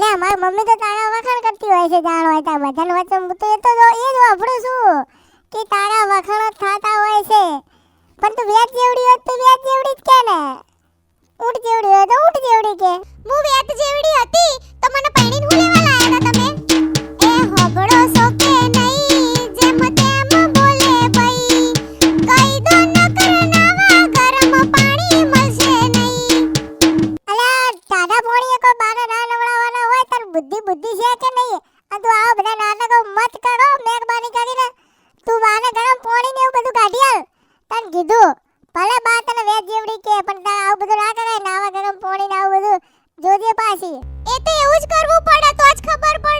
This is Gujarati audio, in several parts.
મમ્મી તો તારા વખાણ કરતી હોય છે, જાણ હોય ત્યાં બધાને વચ્ચે હું તો એ તો એ જ વાપરું છું કે તારા વખાણ જ થતા હોય છે. પણ તું વ્યાજ જેવડી હોત તો વ્યાજ જેવડી જ કે ને? ઊંટ જેવડી હોય તો ઊંટ જેવડી કે. હું વ્યાજ જેવડી હતી બુદ્ધિ બુદ્ધિ છે કે નહીં? આ તું આવા બધા નાટકો મત કરો મહેરબાની કરીને તું બાને ગરમ પાણી ને એવું બધું કાઢી આવ તને કીધું, ભલે બા તને વેચ જેવડી કે, પણ તારે આવું બધું ના કરાય ને આવા ગરમ પાણી ને આવું બધું. જોજે પાછી. એ તો એવું જ કરવું પડે, તો જ ખબર પડે.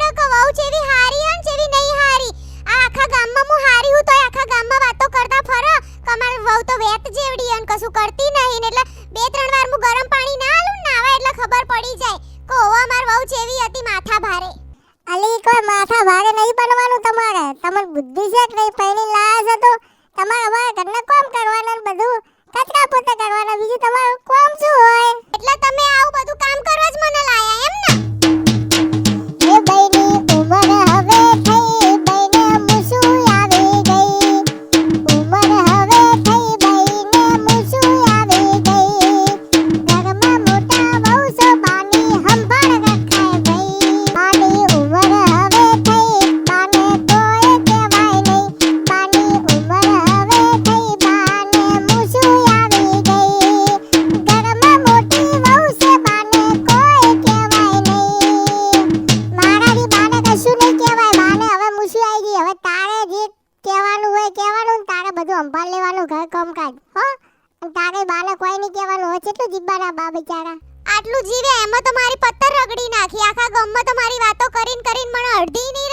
વહુ જેવી હતી માથા ભારે અલી કોઈ માથા ભારે નહીં બનવાનું તમારે. તમને બુદ્ધિ છે કે નહીં? પૈણી લાયા છો તો તમારે અમારા ઘરના કામ કરવાના બધું? કચરા પોતે કરવાના. બીજું તમારું બધું સંભાળ લેવાનું, ઘર કામકાજ. હો? તારે બાને કોઈ નહીં કહેવાનું હોય કેટલું જીબ્બાના બા બિચારા? આટલું જીવે, એમાં તો મારી પથ્થર રગડી નાખી. આખા ગામમાં તો મારી વાતો કરીને કરીને મને અડધી નહીં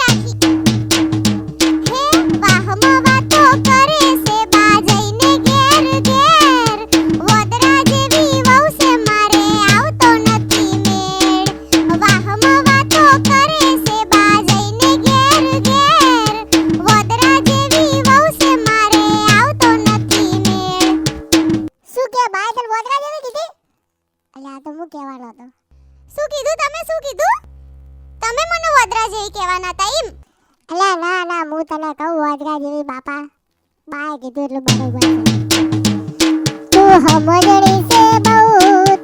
એ કહેવાના હતા એમ. અલા, ના ના, હું તને કહું વાદરા જેવી બાપા. બાય કીધું એટલું બધું તું હમજણી છે બહુ,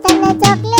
તને ચોકલેટ